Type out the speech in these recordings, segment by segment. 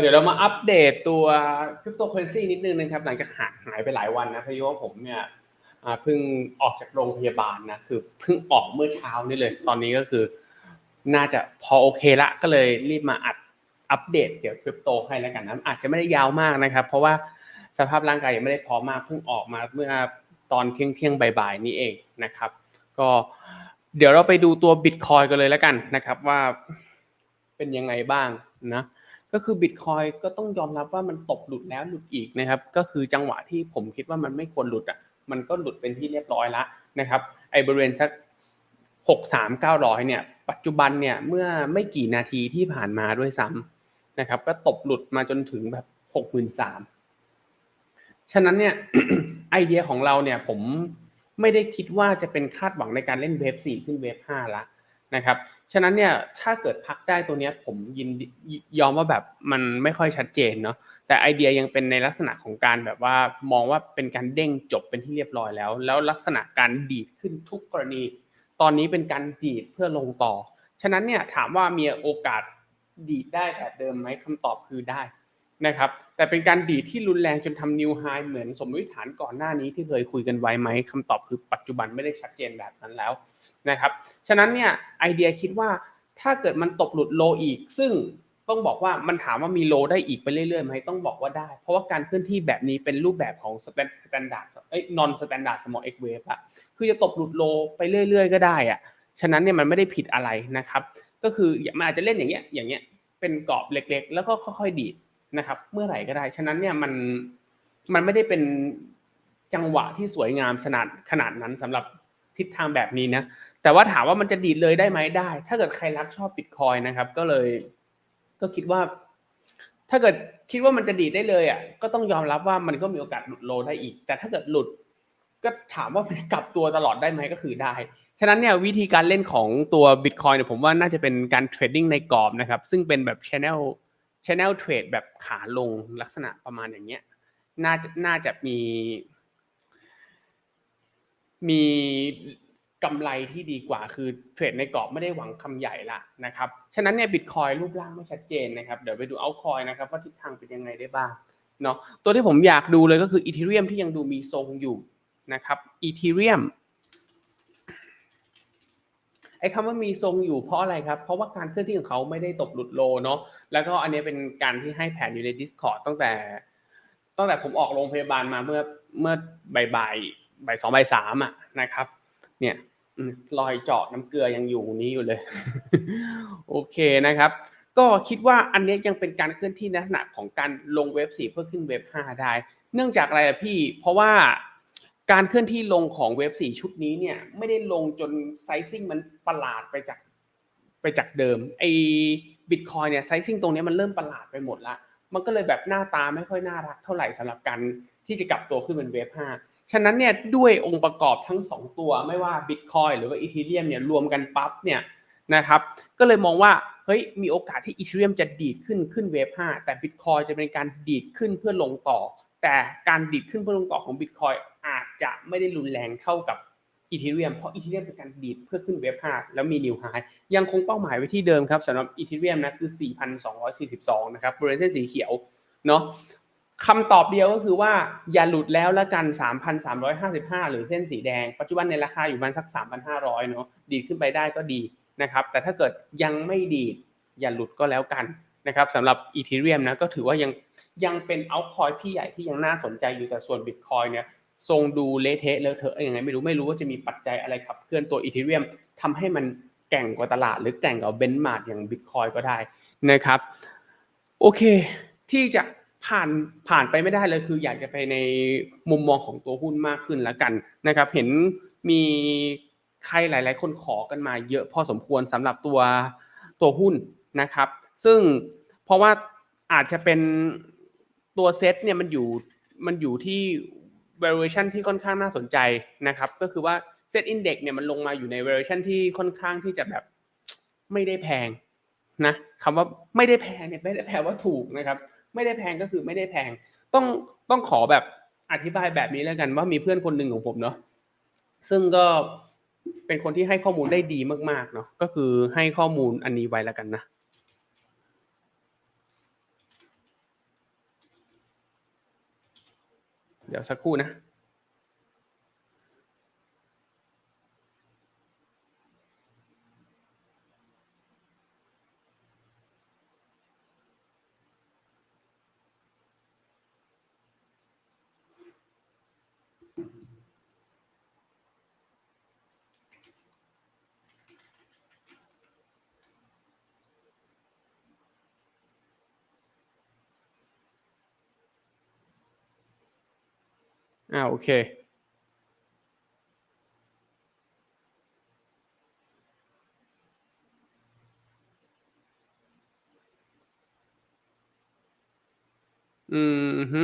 เดี๋ยวเรามาอัปเดตตัวคริปโตเคอเรนซีนิดนึงนะครับ หลังจากหายหายไปหลายวันนะเพราะว่าผมเนี่ยเพิ่งออกจากโรงพยาบาลนะคือเพิ่งออกเมื่อเช้านี่เลย ตอนนี้ก็คือ น่าจะพอโอเคละก็เลยรีบมาอัดอัปเดตเกี่ยวกับคริปโตให้แล้วกันนะอาจจะไม่ได้ยาวมากนะครับ เพราะว่าสภาพร่างกายยังไม่ได้พร้อมมากเพิ่งออกมาเมื่อตอนเที่ยงเที่ยงบ่ายๆนี้เองนะครับ ก็เดี๋ยวเราไปดูตัวบิตคอยกันเลยแล้วกันนะครับ ว่าเป็นยังไงบ้างนะ ก็คือบิตคอยก็ต้องยอมรับว่ามันตกหลุดแล้วหลุดอีกนะครับ ก็คือจังหวะที่ผมคิดว่ามันไม่ควรหลุดอะ มันก็หลุดเป็นที่เรียบร้อยแล้วนะครับ ไอ้บริเวณสักหกสามเก้าร้อยเนี่ย ปัจจุบันเนี่ยเมื่อไม่กี่นาทีที่ผ่านมาด้วยซ้ำนะครับ ก็ตกหลุดมาจนถึงแบบหกหมื่นสามฉะนั้นเนี่ยไอเดียของเราเนี่ยผมไม่ได้คิดว่าจะเป็นคาดหวังในการเล่นเวฟสี่ขึ้นเวฟห้าละ นะครับฉะนั้นเนี่ยถ้าเกิดพักได้ตัวเนี้ยผมยินยอมว่าแบบมันไม่ค่อยชัดเจนเนาะแต่ไอเดียยังเป็นในลักษณะของการแบบว่ามองว่าเป็นการเด้งจบเป็นที่เรียบร้อยแล้ว แล้วลักษณะการดีดขึ้นทุกกรณี ตอนนี้เป็นการดีดเพื่อลงต่อ ฉะนั้นเนี่ยถามว่ามีโอกาสดีดได้แบบเดิมไหมคำตอบคือได้ นะครับแต่เป็นการดีดที่รุนแรงจนทำนิวไฮเหมือนสมมติฐานก่อนหน้านี้ที่เคยคุยกันไว้ไหมคำตอบคือปัจจุบันไม่ได้ชัดเจนแบบนั้นแล้วนะครับฉะนั้นเนี่ยไอเดียคิดว่าถ้าเกิดมันตกหลุดโลอีก ซึ่งต้องบอกว่ามันถามว่ามีโลได้อีกไปเรื่อยๆไหมต้องบอกว่าได้ เพราะว่าการเคลื่อนที่แบบนี้เป็นรูปแบบของสแตนดาร์ดเอ้ยนอนสแตนดาร์ดสมอลเอ็กเวฟอะคือจะตกหลุดโลไปเรื่อย ๆ ก็ได้อะฉะนั้นเนี่ยมันไม่ได้ผิดอะไรนะครับ ก็คือมันอาจจะเล่นอย่างเงี้ยอย่างเงี้ยเป็นกรอบเล็กๆ แล้วก็ค่อยๆดีด นะครับ เมื่อไหร่ก็ได้ ฉะนั้นเนี่ยมันมันไม่ได้เป็นจังหวะที่สวยงามขนาดขนาดนั้นสำหรับทิศทางแบบนี้นะ แต่ว่าถามว่ามันจะดีดเลยได้ไหมได้ ถ้าเกิดใครรักชอบบิตคอยนะครับ ก็เลยก็คิดว่า ถ้าเกิดคิดว่ามันจะดีดได้เลยอะก็ต้องยอมรับว่ามันก็มีโอกาสหลุดโลได้อีก แต่ถ้าเกิดหลุด ก็ถามว่ามันกลับตัวตลอดได้ไหมก็คือได้ ฉะนั้นเนี่ยวิธีการเล่นของตัวบิตคอยเนี่ยผมว่าน่าจะเป็นการเทรดดิ้งในกรอบนะครับ ซึ่งเป็นแบบชแนล ชแนลเทรดแบบขาลงลักษณะประมาณอย่างเงี้ยน่าจะน่าจะมี มีกำไรที่ดีกว่าคือเทรดในกรอบไม่ได้หวังคำใหญ่ละนะครับฉะนั้นเนี่ยบิตคอยรูปร่างไม่ชัดเจนนะครับเดี๋ยวไปดูเอาคอยนะครับว่าทิศทางเป็นยังไงได้บ้างเนาะตัวที่ผมอยากดูเลยก็คืออีเทเรียมที่ยังดูมีทรงอยู่นะครับอีเทเรียม อ้คำว่ามีทรงอยู่เพราะอะไรครับ เพราะว่าการเคลื่อนที่ของเขาไม่ได้ตกหลุดโลเนาะ แล้วก็อันนี้เป็นการที่ให้แผนอยู่ใน Discord ตั้งแต่ ตั้งแต่ผมออกโรงพยาบาลมาเมื่อเมื่อบ่ายบ่ายบ่ายสองบ่ายสามอะนะครับ เนี่ยรอยเจาะน้ำเกลือยังอยู่นี้อยู่เลย โอเคนะครับ ก็คิดว่าอันนี้ยังเป็นการเคลื่อนที่ลักษณะของการลงเว็บ 4 เพื่อขึ้นเว็บ 5 ได้ เนื่องจากอะไรพี่ เพราะว่า การเคลื่อนที่ลงของเว็บ4ชุดนี้เนี่ยไม่ได้ลงจนไซซิ่งมันประหลาดไปจากไปจากเดิมไอ้บิตคอยเนี่ยไซซิ่งตรงนี้มันเริ่มประหลาดไปหมดละมันก็เลยแบบหน้าตาไม่ค่อยน่ารักเท่าไหร่สำหรับการที่จะกลับตัวขึ้นเป็นเว็บ5ฉะนั้นเนี่ยด้วยองค์ประกอบทั้ง 2 ตัวไม่ว่า Bitcoin หรือว่า Ethereum เนี่ยรวมกันปั๊บเนี่ยนะครับก็เลยมองว่าเฮ้ยมีโอกาสที่ Ethereum จะดีดขึ้นขึ้นเวฟ5แต่ Bitcoin จะเป็นการดีดขึ้นเพื่อลงต่อ แต่การดีดขึ้นเพื่อลงต่อของ Bitcoin อาจ จะไม่ได้รุนแรงเท่ากับ Ethereum เพราะ Ethereum เป็นการดีดเพื่อขึ้นเวฟ5แล้วมี New High ยังคงเป้าหมายไว้ที่เดิมครับสำหรับ Ethereum นะคือ 4,242 นะครับบริเวณเส้นสีเขียวเนาะคำตอบเดียวก็คือว่าอย่าหลุดแล้วละกัน 3,355 หรือเส้นสีแดง ปัจจุบันในราคาอยู่ประมาณสัก 3,500 เนาะดีขึ้นไปได้ก็ดีนะครับ แต่ถ้าเกิดยังไม่ดีดอย่าหลุดก็แล้วกันนะครับสำหรับ Ethereum นะก็ถือว่ายังยังเป็นเอาคอยพี่ใหญ่ที่ยังน่าสนใจอยู่แต่ส่วน Bitcoin เนี่ย ทรงดูเละเทะเลอะเทอะยังไงไม่รู้ไม่รู้ว่าจะมีปัจจัยอะไรขับเคลื่อนตัว Ethereum ทำให้มันแก่งกว่าตลาด หรือแก่งกว่าเบนช์มาร์กอย่าง Bitcoin ก็ได้นะครับ โอเค ที่จะผ่านผ่านไปไม่ได้เลยคืออยากจะไปในมุมมองของตัวหุ้นมากขึ้นแล้วกันนะครับ เห็นมีใครหลาย ๆ คนขอกันมาเยอะพอสมควรสำหรับตัวตัวหุ้นนะครับ ซึ่งเพราะว่าอาจจะเป็นตัวเซตเนี่ยมันอยู่มันอยู่ที่ valuation ที่ค่อนข้างน่าสนใจนะครับ ก็คือว่าเซตอินเด็กเนี่ยมันลงมาอยู่ใน valuation ที่ค่อนข้างที่จะแบบไม่ได้แพงนะคำว่าไม่ได้แพงเนี่ยไม่ได้แปลว่าถูกนะครับ ไม่ได้แพงก็คือไม่ได้แพง ต้องต้องขอแบบอธิบายแบบนี้แล้วกันว่ามีเพื่อนคนหนึ่งของผมเนาะซึ่งก็เป็นคนที่ให้ข้อมูลได้ดีมากๆเนาะก็คือให้ข้อมูลอันนี้ไว้แล้วกันนะ เดี๋ อ่าโอเค อืมฮึ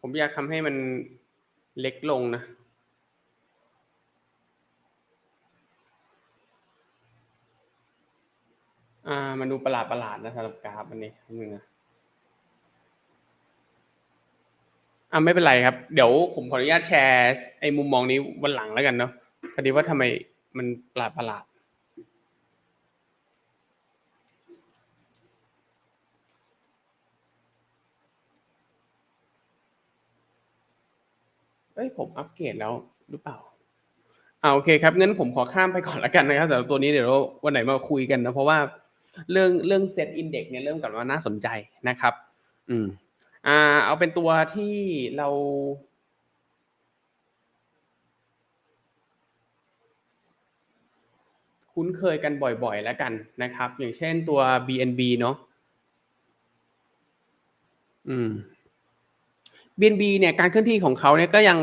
ผมอยากทำให้มันเล็กลงนะ อ่า มันดูประหลาดประหลาดนะสำหรับกราฟอันนี้นึงนะอ่าไม่เป็นไรครับ เดี๋ยวผมขออนุญาตแชร์ไอ้มุมมองนี้วันหลังแล้วกันเนาะพอดีว่าทำไมมันประหลาดประหลาดเอ้ยผมอัปเกรดแล้วหรือเปล่าอ่าโอเคครับงั้นผมขอข้ามไปก่อนแล้วกันนะครับสำหรับตัวนี้เดี๋ยววันไหนมาคุยกันนะเพราะว่า เรื่องเรื่องเซตอินเด็กเนี่ยเริ่มกลับมาน่าสนใจนะครับ อืม อ่า เอาเป็นตัวที่เราคุ้นเคยกันบ่อยๆ แล้วกันนะครับ อย่างเช่นตัว BNB เนาะอืม BNB เนี่ยการเคลื่อนที่ของเขาเนี่ยก็ยัง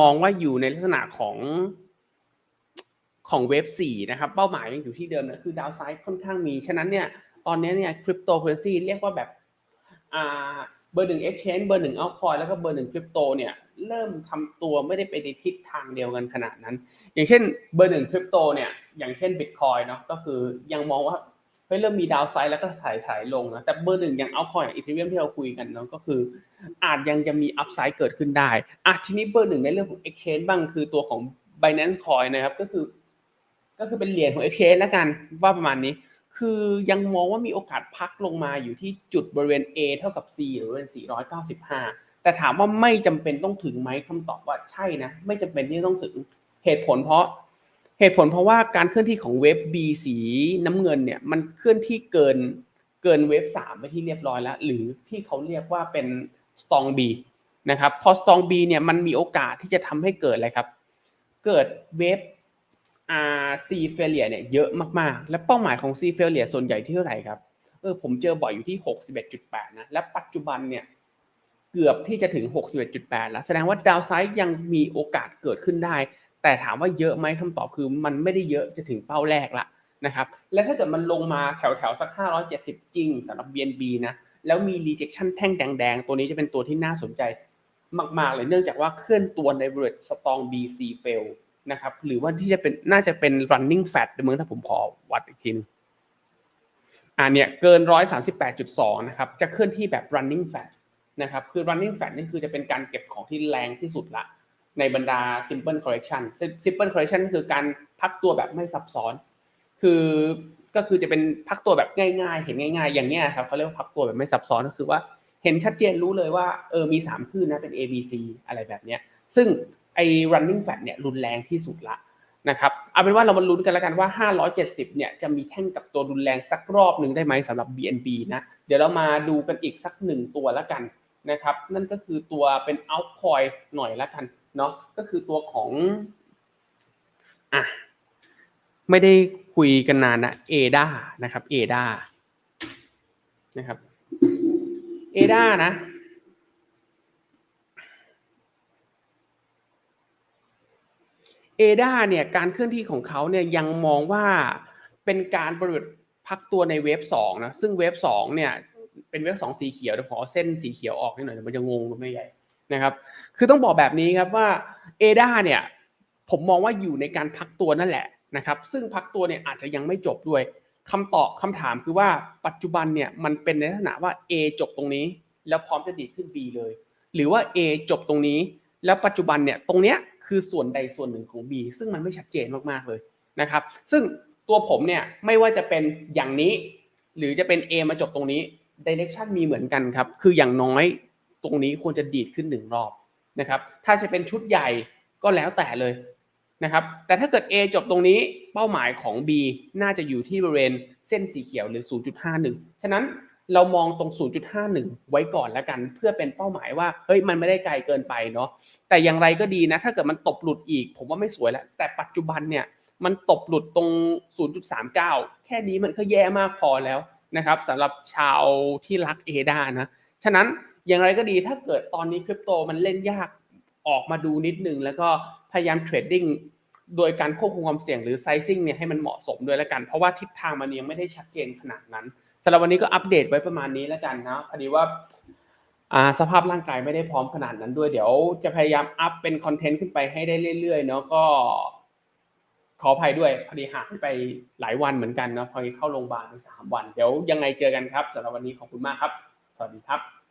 มองว่าอยู่ในลักษณะของ ของเวฟสี่นะครับเป้าหมายยังอยู่ที่เดิมนะคือดาวไซด์ค่อนข้างมีฉะนั้นเนี่ยตอนนี้เนี่ยคริปโตเคอเรนซีเรียกว่าแบบอ่าเบอร์หนึ่ง exchange เบอร์หนึ่งเอาคอยแล้วก็เบอร์หนึ่งคริปโตเนี่ยเริ่มทำตัวไม่ได้ไปในทิศทางเดียวกันขนาดนั้น อย่างเช่นเบอร์หนึ่งคริปโตเนี่ยอย่างเช่น Bitcoin เนาะก็คือยังมองว่าเฮ้ยเริ่มมีดาวไซด์แล้วก็ถ่ายถ่ายลงนะแต่เบอร์หนึ่งอย่างเอาคอยอีเทเรียมที่เราคุยกันเนาะก็คือ อาจยังจะมีอัพไซด์เกิดขึ้นได้อะทีนี้เบอร์หนึ่งในเรื่องของ exchange บ้างคือตัวของ Binance Coin นะครับก็คือ ก็คือเป็นเหรียญของ exchange แล้วกันว่าประมาณนี้ คือยังมองว่ามีโอกาสพักลงมาอยู่ที่จุดบริเวณ A เท่ากับ C หรือบริเวณ 495 แต่ถามว่าไม่จำเป็นต้องถึงไหมคำตอบว่าใช่นะ ไม่จำเป็นที่ต้องถึงเหตุผลเพราะเหตุผลเพราะว่าการเคลื่อนที่ของเวฟ B สีน้ำเงินเนี่ยมันเคลื่อนที่เกินเกินเวฟ3ไปที่เรียบร้อยแล้ว หรือที่เขาเรียกว่าเป็น strong B นะครับพอ strong B เนี่ยมันมีโอกาสที่จะทำให้เกิดอะไรครับ เกิดเวฟ R C failure เนี่ยเยอะมากๆ และเป้าหมายของ C failure ส่วนใหญ่ที่เท่าไหร่ครับเออผมเจอบ่อยอยู่ที่ 61.8 นะ และปัจจุบันเนี่ยเกือบที่จะถึง 61.8 แล้ว แสดงว่าดาวไซด์ยังมีโอกาสเกิดขึ้นได้ แต่ถามว่าเยอะไหมคำตอบคือมันไม่ได้เยอะจะถึงเป้าแรกละนะครับ และถ้าเกิดมันลงมาแถวแถวๆสัก 570 จริงสำหรับ BNB นะ แล้วมี rejection แท่งแดงๆ ตัวนี้จะเป็นตัวที่น่าสนใจมากๆเลยเนื่องจากว่าเคลื่อนตัวในบริเวณ strong BC fail นะครับหรือว่าที่จะเป็นน่าจะเป็น running fat เมืองถ้าผมขอวัดอีกทีนึงอ่าเนี่ยเกิน 138.2 นะครับ จะเคลื่อนที่แบบ running fat นะครับคือ running fat นี่คือจะเป็นการเก็บของที่แรงที่สุดละในบรรดา simple correction simple correction ก็คือการพักตัวแบบไม่ซับซ้อน คือก็คือจะเป็นพักตัวแบบง่าย ๆ เห็นง่าย ๆ อย่างเนี้ยครับเขาเรียกว่าพักตัวแบบไม่ซับซ้อนก็คือว่าเห็นชัดเจนรู้เลยว่าเออมี3คลื่นนะเป็น A B C อะไรแบบเนี้ยซึ่ง ไอ้ running fat เนี่ยรุนแรงที่สุดละนะครับเอาเป็นว่าเรามาลุ้นกันแล้วกันว่า 570 เนี่ยจะมีแท่งกับตัวรุนแรงสักรอบหนึ่งได้ไหมสำหรับ BNB นะเดี๋ยวเรามาดูกันอีกสักหนึ่งตัวแล้วกันนะครับนั่นก็คือตัวเป็น altcoin หน่อยแล้วกันเนาะก็คือตัวของอะไม่ได้คุยกันนานนะ ADA นะครับ ADA นะครับ ADA นะ เอดาเนี่ยการเคลื่อนที่ของเขาเนี่ยยังมองว่าเป็นการบริดพักตัวในเวฟสองนะซึ่งเวฟสองเนี่ยเป็นเวฟสองสีเขียวเดี๋ยวขอเส้นสีเขียวออกนิดหน่อยมันจะงงกันไม่ใหญ่นะครับคือต้องบอกแบบนี้ครับว่าเอดาเนี่ยผมมองว่าอยู่ในการพักตัวนั่นแหละนะครับซึ่งพักตัวเนี่ยอาจจะยังไม่จบด้วยคำตอบคำถามคือว่าปัจจุบันเนี่ยมันเป็นในลักษณะว่า A จบตรงนี้ แล้วพร้อมจะดีดขึ้น B เลย หรือว่า A จบตรงนี้ แล้วปัจจุบันเนี่ยตรงเนี้ย คือส่วนใดส่วนหนึ่งของ B ซึ่งมันไม่ชัดเจนมากๆเลยนะครับ ซึ่งตัวผมเนี่ยไม่ว่าจะเป็นอย่างนี้ หรือจะเป็น A มาจบตรงนี้ direction มีเหมือนกันครับ คืออย่างน้อยตรงนี้ควรจะดีดขึ้นหนึ่งรอบนะครับ ถ้าจะเป็นชุดใหญ่ก็แล้วแต่เลยนะครับ แต่ถ้าเกิด A จบตรงนี้เป้าหมายของ B น่าจะอยู่ที่บริเวณเส้นสีเขียวหรือ 0.51 ฉะนั้น เรามองตรง 0.51 ไว้ก่อนแล้วกัน เพื่อเป็นเป้าหมายว่าเฮ้ยมันไม่ได้ไกลเกินไปเนาะแต่อย่างไรก็ดีนะ ถ้าเกิดมันตบหลุดอีก ผมว่าไม่สวยแล้วแต่ปัจจุบันเนี่ยมันตบหลุดตรง 0.39 แค่นี้มันก็แย่มากพอแล้วนะครับสำหรับชาวที่รักเอดานะฉะนั้นอย่างไรก็ดีถ้าเกิดตอนนี้คริปโตมันเล่นยากออกมาดูนิดนึงแล้วก็พยายามเทรดดิ้ง โดยการควบคุมความเสี่ยงหรือไซซิ่งเนี่ยให้มันเหมาะสมด้วยแล้วกัน เพราะว่าทิศทางมันยังไม่ได้ชัดเจนขนาดนั้นสำหรับวันนี้ก็อัปเดตไว้ประมาณนี้แล้วกันนะพอดีว่าอ่าสภาพร่างกายไม่ได้พร้อมขนาดนั้นด้วย เดี๋ยวจะพยายามอัพเป็นคอนเทนต์ขึ้นไปให้ได้เรื่อยๆเนาะก็ ขออภัยด้วยพอดีหายไปหลายวันเหมือนกันเนาะพอดีเข้าโรงพยาบาลไปสามวัน เดี๋ยวยังไงเจอกันครับสำหรับวันนี้ขอบคุณมากครับ สวัสดีครับ